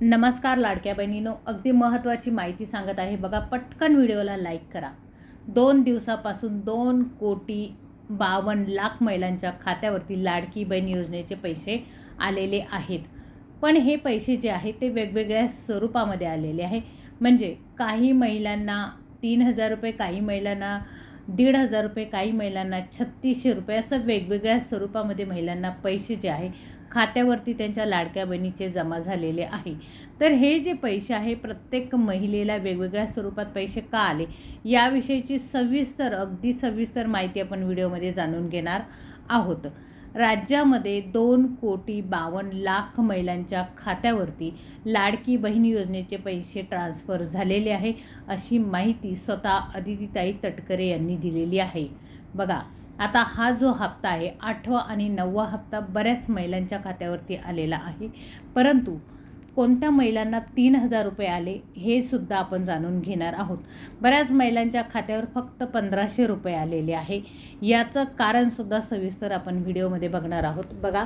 नमस्कार लाडक्या बहिणीनो अगदी महत्त्वाची माहिती सांगत आहे. बघा पटकन व्हिडिओला लाईक करा. दोन दिवसापासून दोन कोटी बावन्न लाख महिलांच्या खात्यावरती लाडकी बहीण योजनेचे पैसे आलेले आहेत. पण हे पैसे जे आहेत ते वेगवेगळ्या स्वरूपामध्ये आलेले आहे. म्हणजे काही महिलांना तीन हजार रुपये काही महिलांना दीड हजार रुपये काही महिलांना छत्तीसशे रुपये असं वेगवेगळ्या स्वरूपामध्ये महिलांना पैसे जे आहे खात्यावरती त्यांच्या लाडक्या बहिणीचे जमा झालेले आहे. तर हे जे पैसे आहे प्रत्येक महिलेला वेगवेगळ्या स्वरूपात पैसे का आले? याविषयीची सविस्तर अगदी सविस्तर माहिती आपण व्हिडिओमध्ये जाणून घेणार आहोत. राज्यामध्ये दोन कोटी बावन्न लाख महिलांच्या खात्यावरती लाडकी बहीण योजनेचे पैसे ट्रान्स्फर झालेले आहे अशी माहिती स्वतः अदितीताई तटकरे यांनी दिलेली आहे. बघा आता हा जो हप्ता आहे आठवा आणि नववा हप्ता बऱ्याच महिलांच्या खात्यावरती आलेला आहे. परंतु कोणत्या महिलांना तीन हजार रुपये आले हे सुद्धा आपण जाणून घेणार आहोत. बऱ्याच महिलांच्या खात्यावर फक्त पंधराशे रुपये आलेले आहे. याचं कारणसुद्धा सविस्तर आपण व्हिडिओमध्ये बघणार आहोत. बघा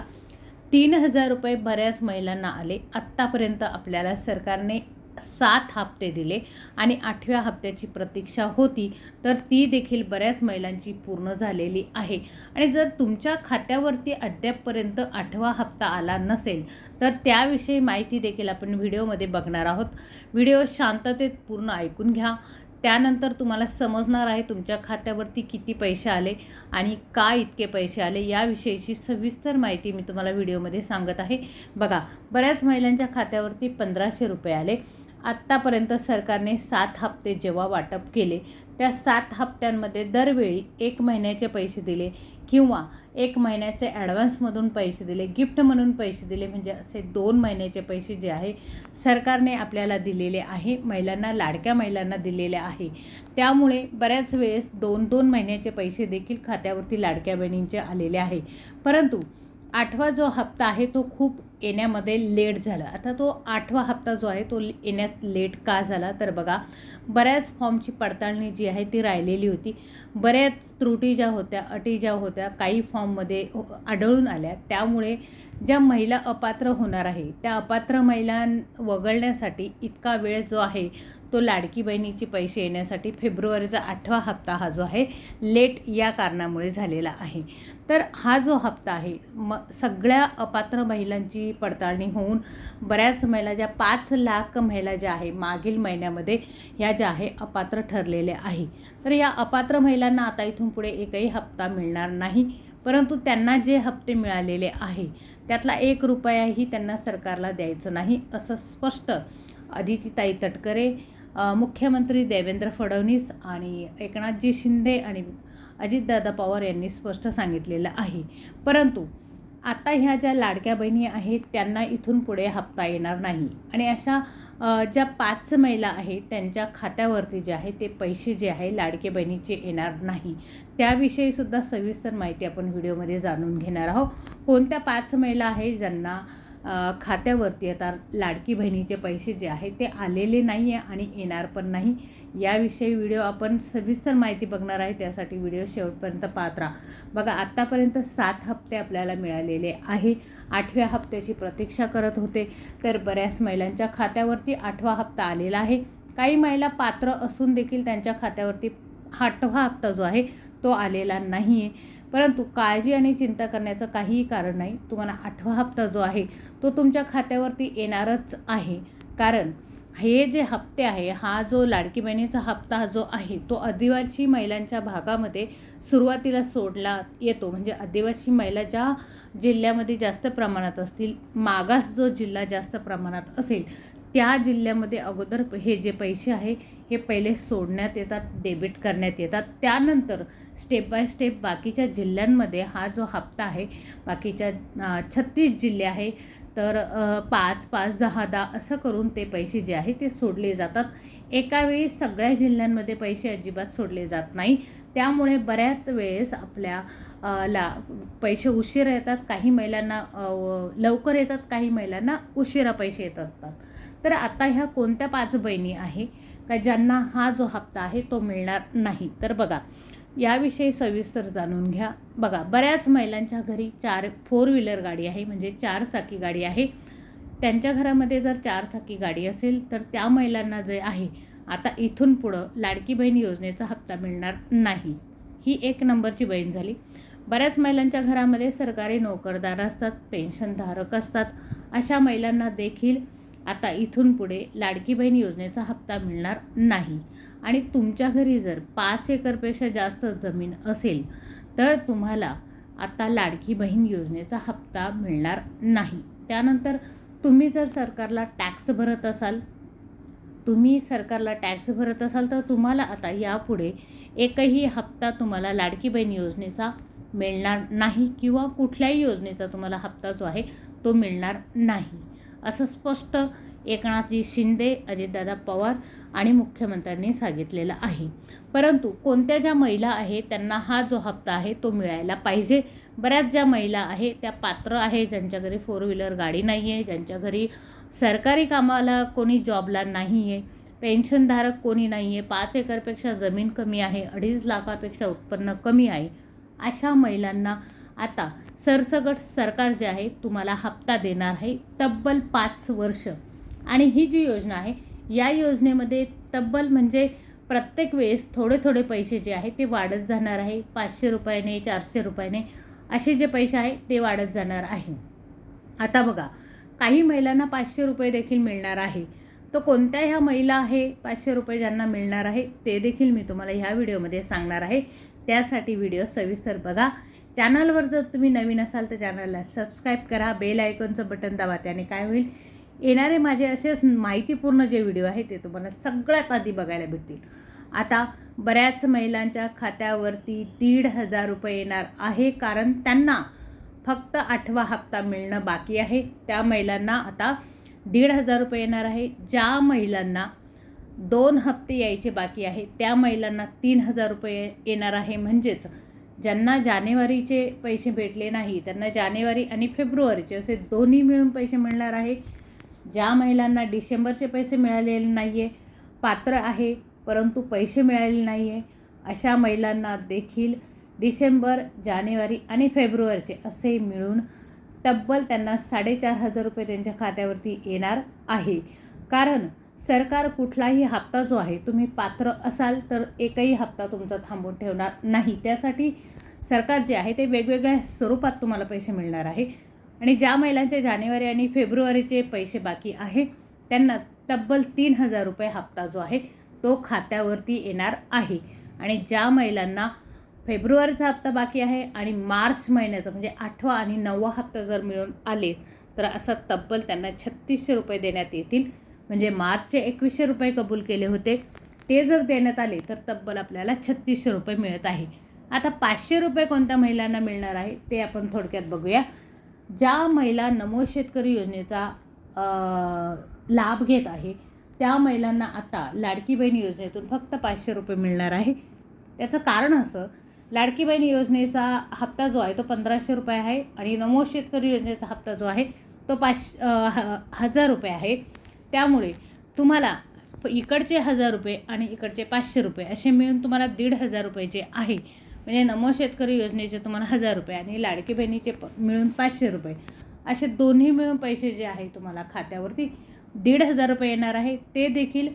तीन हजार रुपये बऱ्याच महिलांना आले. आत्तापर्यंत आपल्याला सरकारने सात हप्ते दिले आणि आठव्या हप्त्याची प्रतीक्षा होती तर ती देखील बऱ्याच महिलांची पूर्ण झालेली आहे. आणि जर तुमच्या खात्यावरती अद्यापपर्यंत आठवा हप्ता आला नसेल तर त्याविषयी माहिती देखील आपण व्हिडिओमध्ये बघणार आहोत. व्हिडिओ शांततेत पूर्ण ऐकून घ्या. त्यानंतर तुम्हाला समजणार आहे तुमच्या खात्यावरती किती पैसे आले आणि का इतके पैसे आले याविषयीची सविस्तर माहिती मी तुम्हाला व्हिडिओमध्ये सांगत आहे. बघा बऱ्याच महिलांच्या खात्यावरती पंधराशे रुपये आले. आत्तापर्यंत सरकारने सात हप्ते जेव्हा वाटप केले त्या सात हप्त्यांमध्ये दरवेळी एक महिन्याचे पैसे दिले किंवा एक महिन्याचे ॲडव्हान्समधून पैसे दिले गिफ्ट म्हणून पैसे दिले म्हणजे असे दोन महिन्याचे पैसे जे आहे सरकारने आपल्याला दिलेले आहे महिलांना लाडक्या महिलांना दिलेले आहे. त्यामुळे बऱ्याच वेळेस दोन दोन महिन्याचे पैसे देखील खात्यावरती लाडक्या बहिणींचे आलेले आहे. परंतु आठवा जो हप्ता आहे तो खूप येण्यामध्ये लेट झाला. आता तो आठवा हप्ता जो आहे तो येण्यात लेट का झाला? तर बघा बऱ्याच फॉर्मची पडताळणी जी आहे ती राहिलेली होती. बऱ्याच त्रुटी ज्या होत्या अटी ज्या होत्या काही फॉर्ममध्ये हो, आढळून आल्या. त्यामुळे ज्या महिला अपात्र होणार आहे त्या अपात्र महिला वगळण्यासाठी इतका वेळ जो आहे तो लाडकी बहिणीचे पैसे येण्यासाठी फेब्रुवारीचा आठवा हप्ता हा जो आहे लेट या कारणामुळे झालेला आहे. तर हा जो हप्ता आहे म सगळ्या अपात्र महिलांची पडताळणी होऊन बऱ्याच महिला ज्या पाच लाख महिला ज्या आहे मागील महिन्यामध्ये ह्या ज्या आहे अपात्र ठरलेल्या आहे. तर या अपात्र महिलांना आता इथून पुढे एकही हप्ता मिळणार नाही. परंतु त्यांना जे हप्ते मिळालेले आहे त्यातला एक रुपयाही त्यांना सरकारला द्यायचं नाही असं स्पष्ट अदितीताई तटकरे मुख्यमंत्री देवेंद्र फडणवीस आणि एकनाथजी शिंदे आणि अजितदादा पवार यांनी स्पष्ट सांगितलेलं आहे. परंतु आता ह्या ज्या लाडक्या बहिणी आहेत त्यांना इथून पुढे हप्ता येणार नाही. आणि अशा ज्या पाच महिला आहेत त्यांच्या खात्यावरती जे आहे ते पैसे जे आहे लाडके बहिणीचे येणार नाही. त्याविषयीसुद्धा सविस्तर माहिती आपण व्हिडिओमध्ये जाणून घेणार आहोत. कोणत्या पाच महिला आहेत ज्यांना खात्यावरती आता लाडकी बहिणीचे पैसे जे आहे ते आलेले नाही आहे आणि येणार पण नाही याविषयी व्हिडिओ आपण सविस्तर माहिती बघणार आहे त्यासाठी व्हिडिओ शेवटपर्यंत पाहत राहा. बघा आत्तापर्यंत सात हप्ते आपल्याला मिळालेले आहे. आठव्या हप्त्याची प्रतीक्षा करत होते तर बऱ्याच महिलांच्या खात्यावरती आठवा हप्ता आलेला आहे. काही महिला पात्र असून देखील त्यांच्या खात्यावरती आठवा हप्ता जो आहे तो आलेला नाही आहे परंतु काळजी आणि चिंता करण्याचं काहीही कारण नाही. तुम्हाला आठवा हप्ता जो आहे तो तुमच्या खात्यावरती येणारच आहे. कारण हे जे हप्ते आहे हा जो लाडकी बहिणीचा हप्ता जो आहे तो आदिवासी महिलांच्या भागामध्ये सुरुवातीला सोडला येतो. म्हणजे आदिवासी महिला ज्या जिल्ह्यामध्ये जास्त प्रमाणात असतील मागास जो जिल्हा जास्त प्रमाणात असेल त्या जिल्ह्यामध्ये अगोदर हे जे पैसे आहे हे पहिले सोडण्यात येतात डेबिट करण्यात येतात. त्यानंतर स्टेप बाय स्टेप बाकीच्या जिल्ह्यांमध्ये हा जो हप्ता आहे बाकीच्या छत्तीस जिल्हे आहे तर पाच पाच दहा दहा असं करून ते पैसे जे आहे ते सोडले जातात. एका वेळी सगळ्या जिल्ह्यांमध्ये पैसे अजिबात सोडले जात नाही. त्यामुळे बऱ्याच वेळेस आपल्या ला पैसे उशिरा येतात काही महिलांना लवकर येतात काही महिलांना उशिरा पैसे येत असतात. तर आता ह्या कोणत्या पाच बहिणी आहे? का ज्यांना हा जो हप्ता आहे तो मिळणार नाही? तर बघा याविषयी सविस्तर जाणून घ्या. बघा बऱ्याच महिलांच्या घरी चार फोर व्हीलर गाडी आहे म्हणजे चार चाकी गाडी आहे. त्यांच्या घरामध्ये जर चार चाकी गाडी असेल तर त्या महिलांना जे आहे आता इथून पुढं लाडकी बहीण योजनेचा हप्ता मिळणार नाही. ही एक नंबरची बहीण झाली. बऱ्याच महिलांच्या घरामध्ये सरकारी नोकरदार असतात पेन्शनधारक असतात. अशा महिलांना देखील आता इथून पुढे लाडकी बहीण योजनेचा हप्ता मिळणार नाही. आणि तुमच्या घरी जर पाच एकरपेक्षा जास्त जमीन असेल तर तुम्हाला आता लाडकी बहीण योजनेचा हप्ता मिळणार नाही. त्यानंतर तुम्ही जर सरकारला टॅक्स भरत असाल तुम्ही सरकारला टॅक्स भरत असाल तर तुम्हाला आता यापुढे एकही हप्ता तुम्हाला लाडकी बहीण योजनेचा मिळणार नाही किंवा कुठल्याही योजनेचा तुम्हाला हप्ता जो आहे तो मिळणार नाही. असं स्पष्ट एकनाथजी शिंदे अजितदादा पवार आणि मुख्यमंत्र्यांनी सांगितलेलं आहे. परंतु कोणत्या ज्या महिला आहेत त्यांना हा जो हप्ता आहे तो मिळायला पाहिजे? बऱ्याच ज्या महिला आहे त्या पात्र आहे ज्यांच्या घरी फोर व्हीलर गाडी नाही आहे ज्यांच्या घरी सरकारी कामाला कोणी जॉबला नाही आहे पेन्शनधारक कोणी नाही आहे पाच एकरपेक्षा जमीन कमी आहे अडीच लाखापेक्षा उत्पन्न कमी आहे अशा महिलांना आता सरसगट सरकार जे आहे तुम्हाला हप्ता देणार आहे तब्बल पाच वर्ष. आणि ही जी योजना आहे या योजनेमध्ये तब्बल म्हणजे प्रत्येक वेळेस थोडे थोडे पैसे जे आहे ते वाढत जाणार आहे. पाचशे रुपयाने चारशे रुपयाने असे जे पैसे आहे ते वाढत जाणार आहे. आता बघा काही महिलांना पाचशे रुपये देखील मिळणार आहे. तर कोणत्या ह्या महिला आहे पाचशे रुपये ज्यांना मिळणार आहे ते देखील मी तुम्हाला ह्या व्हिडिओमध्ये सांगणार आहे. त्यासाठी व्हिडिओ सविस्तर बघा. चॅनलवर जर तुम्ही नवीन असाल तर चॅनलला सबस्क्राईब करा बेल आयकॉनचं बटन दाबा त्याने काय होईल? येणारे माझे असेच माहितीपूर्ण जे व्हिडिओ आहे ते तुम्हाला सगळ्यात आधी बघायला भेटतील. आता बऱ्याच महिलांच्या खात्यावरती दीड हजार रुपये येणार आहे कारण त्यांना फक्त आठवा हप्ता मिळणं बाकी आहे. त्या महिलांना आता दीड हजार रुपये येणार आहे. ज्या महिलांना दोन हप्ते यायचे बाकी आहे त्या महिलांना तीन हजार रुपये येणार आहे म्हणजेच ज्यांना जानेवारीचे पैसे भेटले नाही त्यांना जानेवारी आणि फेब्रुवारीचे असे दोन्ही मिळून पैसे मिळणार आहे. ज्या महिलांना डिसेंबरचे पैसे मिळालेले नाही आहे पात्र आहे परंतु पैसे मिळालेले नाही आहे अशा महिलांना देखील डिसेंबर जानेवारी आणि फेब्रुवारीचे असे मिळून तब्बल त्यांना साडेचार हजार रुपये त्यांच्या खात्यावरती येणार आहे. कारण सरकार कुठलाही हप्ता जो आहे तुम्ही पात्र असाल तर एकही हप्ता तुमचा थांबून ठेवणार नाही. त्यासाठी सरकार जे आहे ते वेगवेगळ्या स्वरूपात तुम्हाला पैसे मिळणार आहे. आणि ज्या महिलांचे जानेवारी आणि फेब्रुवारीचे पैसे बाकी आहे त्यांना तब्बल तीन हजार रुपये हप्ता जो आहे तो खात्यावरती येणार आहे. आणि ज्या महिलांना फेब्रुवारीचा हप्ता बाकी आहे आणि मार्च महिन्याचा म्हणजे आठवा आणि नववा हप्ता जर मिळून आले तर असा तब्बल त्यांना छत्तीसशे रुपये देण्यात येतील. म्हणजे मार्चचे एकवीसशे रुपये कबूल केले होते. ते जर देण्यात आले तर तब्बल आपल्याला छत्तीसशे रुपये मिळत आहे. आता पाचशे रुपये कोणत्या महिलांना मिळणार आहे ते आपण थोडक्यात बघूया. ज्या महिला नमो शेतकरी योजनेचा लाभ घेत आहे त्या महिलांना आता लाडकी बहीण योजनेतून फक्त पाचशे रुपये मिळणार आहे. त्याचं कारण असं लाडकी बहीण योजनेचा हप्ता जो आहे तो पंधराशे रुपये आहे आणि नमो शेतकरी योजनेचा हप्ता जो आहे तो पाच हजार रुपये आहे. त्यामुळे तुम्हाला इकडचे हजार रुपये आणि इकडचे पाचशे रुपये असे मिळून तुम्हाला दीड हजार रुपये जे आहे. म्हणजे नमो शेतकरी योजनेचे तुम्हाला हजार रुपये आणि लाडकी बहिणीचे प मिळून पाचशे रुपये. असे दोन्ही मिळून पैसे जे आहे तुम्हाला खात्यावरती दीड हजार रुपये येणार आहे. ते देखील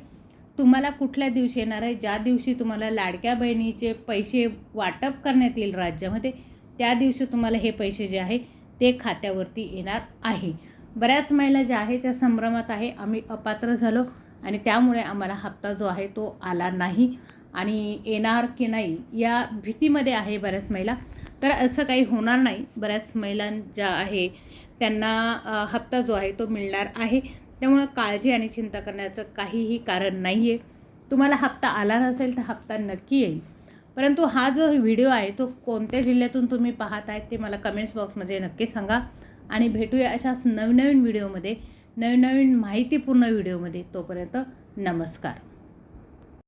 तुम्हाला कुठल्या दिवशी येणार आहे? ज्या दिवशी तुम्हाला लाडक्या बहिणीचे पैसे वाटप करण्यात येईल राज्यामध्ये त्या दिवशी तुम्हाला हे पैसे जे आहे ते खात्यावरती येणार आहे. बऱ्याच महिला ज्या आहे त्या संभ्रमात आहे. आम्ही अपात्र झालो आणि त्यामुळे आम्हाला हप्ता जो आहे तो आला नाही. आणि येणार की नाही या भीतीमध्ये आहे बऱ्याच महिला. तर असं काही होणार नाही. बऱ्याच महिलां ज्या आहे त्यांना हप्ता जो आहे तो मिळणार आहे. त्यामुळं काळजी आणि चिंता करण्याचं काहीही कारण नाही आहे तुम्हाला हप्ता आला नसेल तर हप्ता नक्की येईल. परंतु हा जो व्हिडिओ आहे तो कोणत्या जिल्ह्यातून तुम्ही पाहत आहेत ते मला कमेंट्स बॉक्समध्ये नक्की सांगा. आणि भेटूया अशाच नवनवीन व्हिडिओमध्ये नवीन नवीन माहितीपूर्ण व्हिडिओमध्ये. तोपर्यंत नमस्कार.